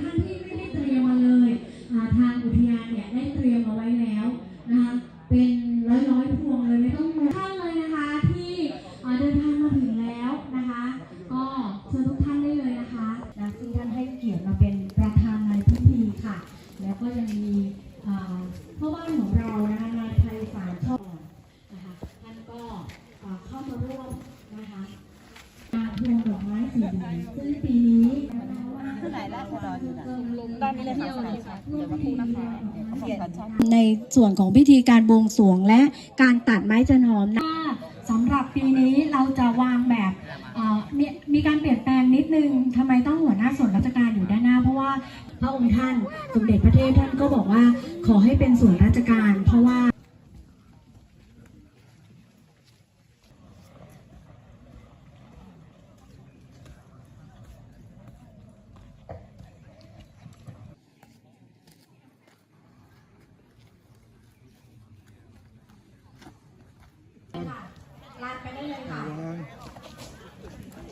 ท่านที่ไม่ได้เตรียมมาเลยอ่าทางอุทยานเนี่ยได้เตรียมเอาไว้แล้วนะคะ เป็นร้อยร้อยๆพวงเลยไม่ต้องห่วงท่านเลยนะคะที่อ่าเดินทางมาถึงแล้วนะคะ ก็เชิญทุกท่านได้เลยนะคะนะซึ่ท่านให้เกียรติมาเป็นประธานในพิธีค่ะ แล้วก็ยังมีอ่าพ่อบ้านของเรานะคะนายไพศาลชอบนะคะท่านก็อ่าเข้ามาร่วมนะคะงานพวงดอกไม้สีเหลืองซึ่งปีนี้นะคะ ไหนราษฎรอยู่นะด้านนี้เลยค่ะสนามค่ะเดี๋ยวมาพูดนะคะเขาบอกกันช่องในส่วนของพิธีการบวงสรวงและการตัดไม้จันหอมนะสำหรับปีนี้เราจะวางแบบเอ่อมีมีการเปลี่ยนแปลงนิดนึงทำไมต้องหัวหน้าส่วนราชการอยู่ด้านหน้า เพราะว่าพระองค์ท่านสมเด็จพระเทพท่านก็บอกว่าขอให้เป็นส่วนราชการ เพราะว่า ลาดไปได้เลยค่ะ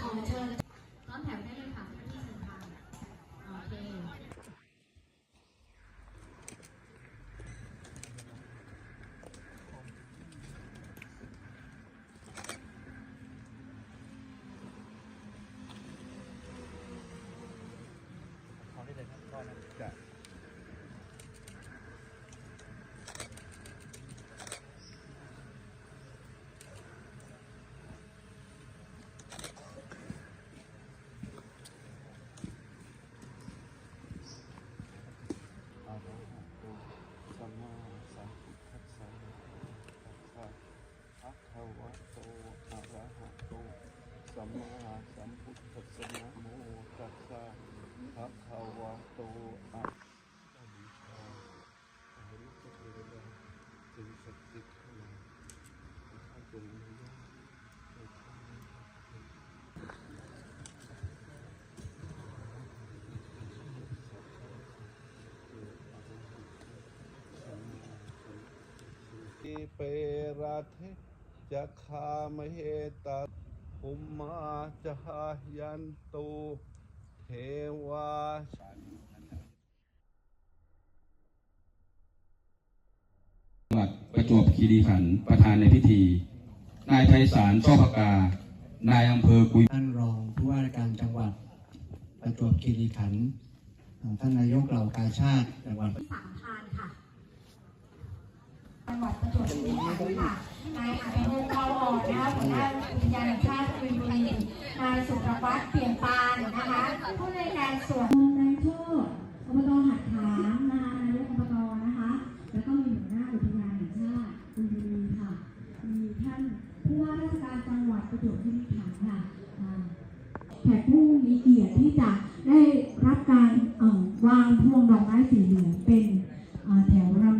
ขอเชิญต้อนแถวได้เลยค่ะที่สำคัญโอเคจะอะระหะโตสัมมาสัมพุทธัสสะนะโมตัสสะภะคะวะโตอะระหะโตสั มมาสัมพุทธัสสะนะโมตัสสะภะคะวะโตอะอะบูชาอริยเอระสิ่งศักดิ์สิทธิ์ทั้งหลายท่านจงมีญาณในท่านอิเปราเทจะคามเหตา ภุมมาจหายันตุเทวาจังหวัดประจวบคีรีขันธ์ประธานในพิธี นายไพศาลช่อพกา นายอำเภอกุยท่านรองผู้ว่าราชการจังหวัด ประจวบคีรีขันธ์อ่าท่านนายกเหล่ากาชาติจังหวัดสามพานค่ะจัง หวัดประจวบคีรีขันธ์ค่ะนายอภิพงศ์ทองอ่อนนะคะหัวหน้าอุทยานแห่งชาติสุริณบุรีนายสุรวัตรเปี่ยมปานนะคะผู้ในการส่วนนายโชคอบตหัดขามนะคนายกอบตนะคะ แล้วก็มีหัวหน้าอุทยานแห่งชาติสุริณบุรีค่ะ มีท่านผู้ว่าราชการจังหวัดประจวบคีรีขันธ์ค่ะแขกผู้มีเกียรติที่จะได้รับการวางพวงดอกไม้สีเหลืองเป็นแถวระ